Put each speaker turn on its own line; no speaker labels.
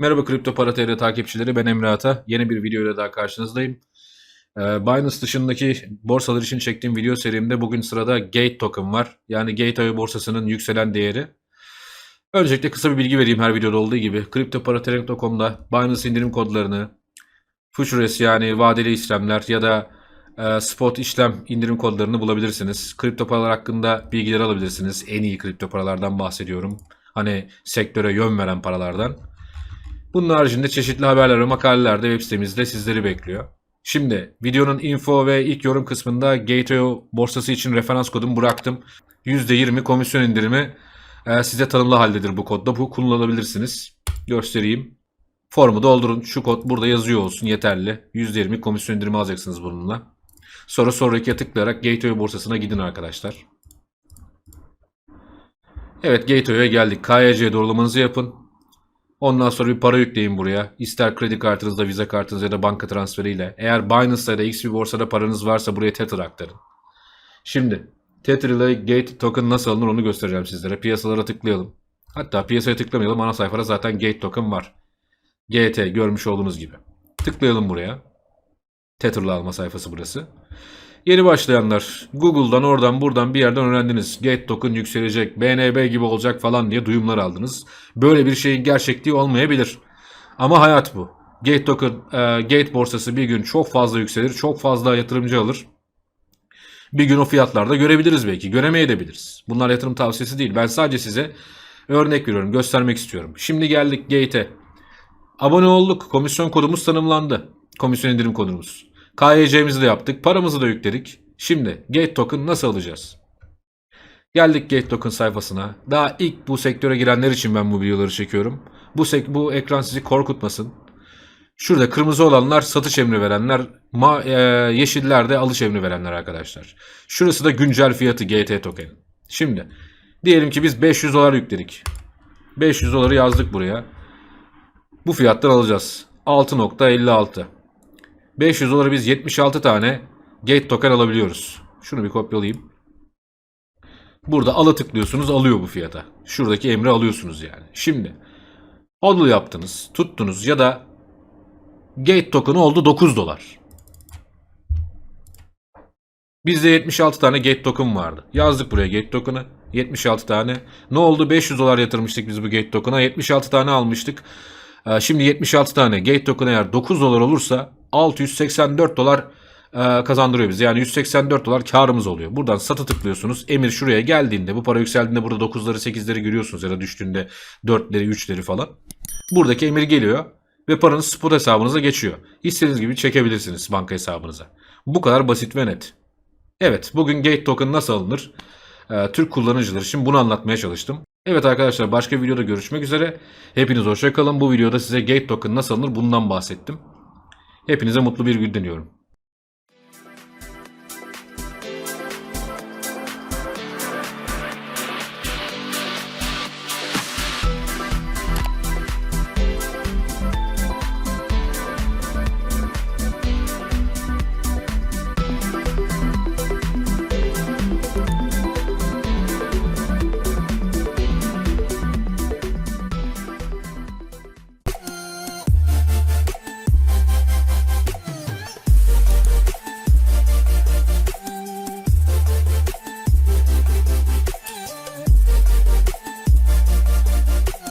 Merhaba Kripto Para TR takipçileri ben Emre Ata. Yeni bir video ile daha karşınızdayım. Ee, Binance dışındaki borsalar için çektiğim video serimde bugün sırada Gate token var. Yani Gate.io borsasının yükselen değeri. Öncelikle kısa bir bilgi vereyim her videoda olduğu gibi. CryptoParaTrading.com'da Binance indirim kodlarını, Futures yani vadeli işlemler ya da e, spot işlem indirim kodlarını bulabilirsiniz. Kripto paralar hakkında bilgiler alabilirsiniz. En iyi kripto paralardan bahsediyorum. Hani sektöre yön veren paralardan. Bunun haricinde çeşitli haberler ve makaleler de web sitemizde sizleri bekliyor. Şimdi videonun info ve ilk yorum kısmında Gate.io borsası için referans kodumu bıraktım. %20 komisyon indirimi e, size tanımlı haldedir bu kodda. Bu kullanabilirsiniz. Göstereyim. Formu doldurun. Şu kod burada yazıyor olsun yeterli. %20 komisyon indirimi alacaksınız bununla. Sonra sonrakiye tıklayarak Gate.io borsasına gidin arkadaşlar. Evet Gate.io'ya geldik. KYC doğrulamanızı yapın. Ondan sonra bir para yükleyin buraya. İster kredi kartınızda, vize kartınızda ya da banka transferiyle. Eğer Binance'da ya da X bir borsada paranız varsa buraya Tether aktarın. Şimdi Tether ile Gate token nasıl alınır onu göstereceğim sizlere. Piyasalara tıklayalım. Hatta piyasaya tıklamayalım. Ana sayfada zaten Gate token var. GT görmüş olduğunuz gibi. Tıklayalım buraya. Tether'la alma sayfası burası. Yeni başlayanlar Google'dan oradan buradan bir yerden öğrendiniz. Gate token yükselecek, BNB gibi olacak falan diye duyumlar aldınız. Böyle bir şeyin gerçekliği olmayabilir. Ama hayat bu. Gate token, e, Gate borsası bir gün çok fazla yükselir, çok fazla yatırımcı alır. Bir gün o fiyatlarda görebiliriz belki, göremeyebiliriz. Bunlar yatırım tavsiyesi değil. Ben sadece size örnek veriyorum, göstermek istiyorum. Şimdi geldik Gate'e. Abone olduk, komisyon kodumuz tanımlandı. Komisyon indirim kodumuz. KYC'mizi de yaptık. Paramızı da yükledik. Şimdi Gate Token nasıl alacağız? Geldik Gate Token sayfasına. Daha ilk bu sektöre girenler için ben bu videoları çekiyorum. Bu, sek bu ekran sizi korkutmasın. Şurada kırmızı olanlar satış emri verenler, ma e, yeşiller de alış emri verenler arkadaşlar. Şurası da güncel fiyatı GT token'in. Şimdi diyelim ki biz 500 dolar yükledik. 500 doları yazdık buraya. Bu fiyattan alacağız. 6.56. 500 dolara biz 76 tane Gate token alabiliyoruz. Şunu bir kopyalayayım. Burada ala tıklıyorsunuz alıyor bu fiyata. Şuradaki emri alıyorsunuz yani. Şimdi hodl yaptınız, tuttunuz ya da Gate token'ı oldu 9 dolar. Bizde 76 tane Gate token vardı. Yazdık buraya Gate token'ı. 76 tane. Ne oldu? 500 dolar yatırmıştık biz bu Gate token'a. 76 tane almıştık. Ee, Şimdi 76 tane Gate token eğer 9 dolar olursa 684 dolar e, kazandırıyor bizi. Yani 184 dolar karımız oluyor. Buradan satı tıklıyorsunuz. Emir şuraya geldiğinde bu para yükseldiğinde burada 9'ları 8'leri görüyorsunuz ya da düştüğünde 4'leri 3'leri falan. Buradaki emir geliyor ve paranız spot hesabınıza geçiyor. İstediğiniz gibi çekebilirsiniz banka hesabınıza. Bu kadar basit ve net. Evet bugün Gate Token nasıl alınır? Ee, Türk kullanıcılar için bunu anlatmaya çalıştım. Evet arkadaşlar başka videoda görüşmek üzere. Hepiniz hoşça kalın. Bu videoda size Gate Token nasıl alınır bundan bahsettim. Hepinize mutlu bir gün diliyorum.